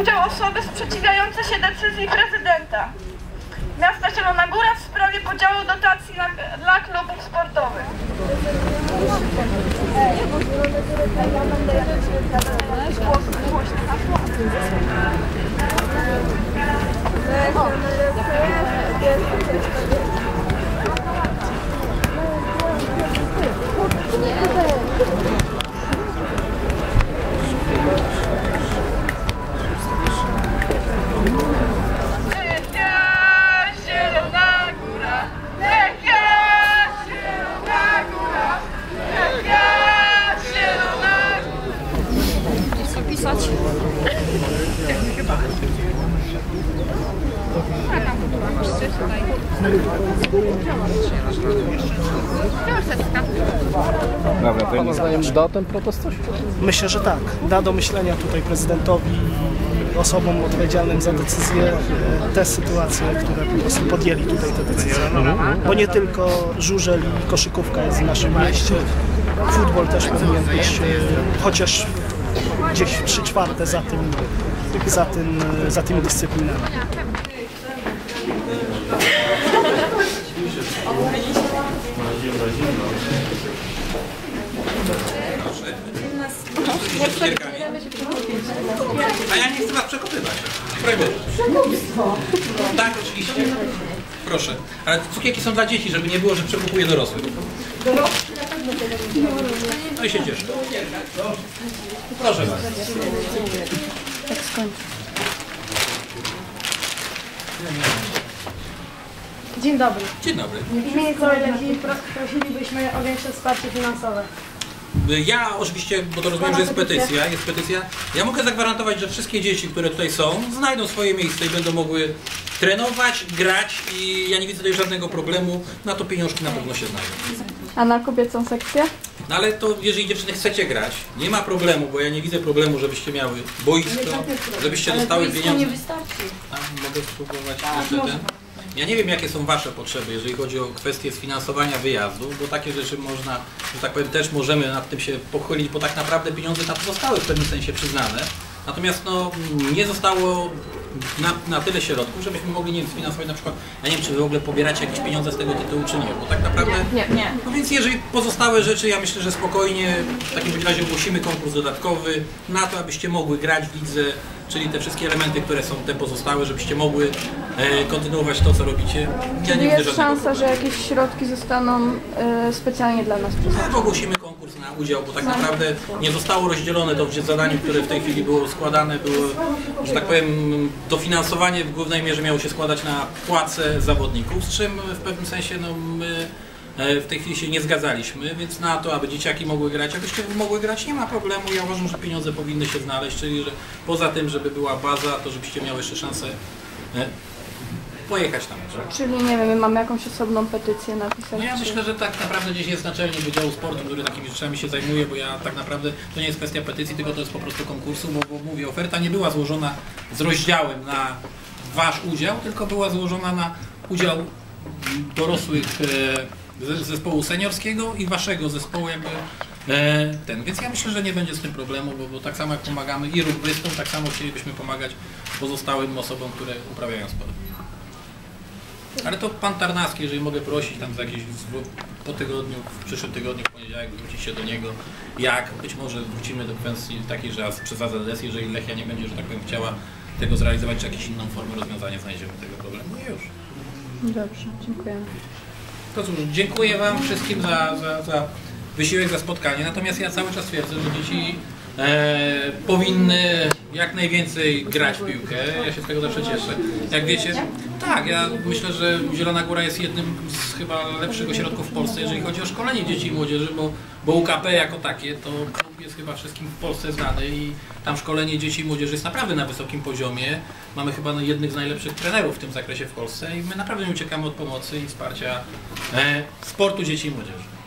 Udział osoby sprzeciwiające się decyzji prezydenta miasta Zielona Góra w sprawie podziału dotacji na, dla klubów sportowych. Głos- Dobra, to Pana zdaniem da ten protest coś? Myślę, że tak. Da do myślenia tutaj prezydentowi i osobom odpowiedzialnym za decyzje e, te sytuacje, które po prostu podjęli tutaj te decyzje. Bo nie tylko żużel i koszykówka jest w naszym mieście. Futbol też powinien być e, chociaż gdzieś w trzy czwarte za tym, za tym, e, za tymi dyscyplinami. A ja nie chcę was przekopywać. Przekupstwo. Tak, oczywiście. Proszę. Ale cukierki są dla dzieci, żeby nie było, że przekupuje dorosłych. No i się cieszę. Proszę was. Dzień dobry. Dzień dobry. W imieniu całej Legii pros- prosilibyśmy o większe wsparcie finansowe. Ja oczywiście, bo to rozumiem, że jest petycja, jest petycja. Ja mogę zagwarantować, że wszystkie dzieci, które tutaj są, znajdą swoje miejsce i będą mogły trenować, grać i ja nie widzę tutaj żadnego problemu. Na to pieniążki na pewno się znajdą. A na kobiecą sekcję? No ale to jeżeli dziewczyny chcecie grać, nie ma problemu, bo ja nie widzę problemu, żebyście miały boisko, żebyście dostały pieniądze. A, mogę spróbować jeszcze ten? Ja nie wiem jakie są Wasze potrzeby, jeżeli chodzi o kwestię sfinansowania wyjazdu, bo takie rzeczy można, że tak powiem, też możemy nad tym się pochylić, bo tak naprawdę pieniądze na to zostały w pewnym sensie przyznane. Natomiast no, nie zostało na, na tyle środków, żebyśmy mogli nie wiem, sfinansować na przykład, ja nie wiem czy Wy w ogóle pobieracie jakieś pieniądze z tego tytułu czy nie, bo tak naprawdę... Nie, nie. No więc jeżeli pozostałe rzeczy, ja myślę, że spokojnie w takim razie ogłosimy konkurs dodatkowy na to, abyście mogły grać w lidze, czyli te wszystkie elementy, które są te pozostałe, żebyście mogły e, kontynuować to, co robicie. Ja nie jest szansa, że jakieś środki zostaną e, specjalnie dla nas przeznaczone? Tak, ogłosimy konkurs na udział, bo tak naprawdę nie zostało rozdzielone to w zadaniu, które w tej chwili było składane, było, że tak powiem, dofinansowanie w głównej mierze miało się składać na płace zawodników, z czym w pewnym sensie no, my w tej chwili się nie zgadzaliśmy, więc na to, aby dzieciaki mogły grać, abyście mogły grać, nie ma problemu. Ja uważam, że pieniądze powinny się znaleźć, czyli że poza tym, żeby była baza, to żebyście miały jeszcze szansę e, pojechać tam. Że? Czyli nie wiem, my mamy jakąś osobną petycję napisać? No ja czy- myślę, że tak naprawdę gdzieś jest naczelnik Wydziału Sportu, który takimi rzeczami się zajmuje, bo ja tak naprawdę to nie jest kwestia petycji, tylko to jest po prostu konkursu, bo, bo mówię, oferta nie była złożona z rozdziałem na wasz udział, tylko była złożona na udział dorosłych e, zespołu seniorskiego i waszego zespołu jakby e, ten. Więc ja myślę, że nie będzie z tym problemu, bo, bo tak samo jak pomagamy i rugbystom, tak samo chcielibyśmy pomagać pozostałym osobom, które uprawiają sport. Ale to pan Tarnawski, jeżeli mogę prosić tam za zwrot po tygodniu, w przyszłym tygodniu, w poniedziałek wrócić się do niego, jak być może wrócimy do kwestii takiej, że przez AZS, jeżeli Lechia nie będzie, że tak powiem, chciała tego zrealizować, czy jakąś inną formę rozwiązania znajdziemy tego problemu i już. Dobrze, dziękujemy. To cóż, dziękuję Wam wszystkim za, za, za wysiłek, za spotkanie. Natomiast ja cały czas twierdzę, że dzieci e, powinny jak najwięcej grać w piłkę. Ja się z tego zawsze cieszę. Jak wiecie, tak, ja myślę, że Zielona Góra jest jednym z chyba lepszych ośrodków w Polsce, jeżeli chodzi o szkolenie dzieci i młodzieży, bo, bo UKP jako takie to klub jest chyba wszystkim w Polsce znany i tam szkolenie dzieci i młodzieży jest naprawdę na wysokim poziomie. Mamy chyba jednych z najlepszych trenerów w tym zakresie w Polsce i my naprawdę nie uciekamy od pomocy i wsparcia e, sportu dzieci i młodzieży.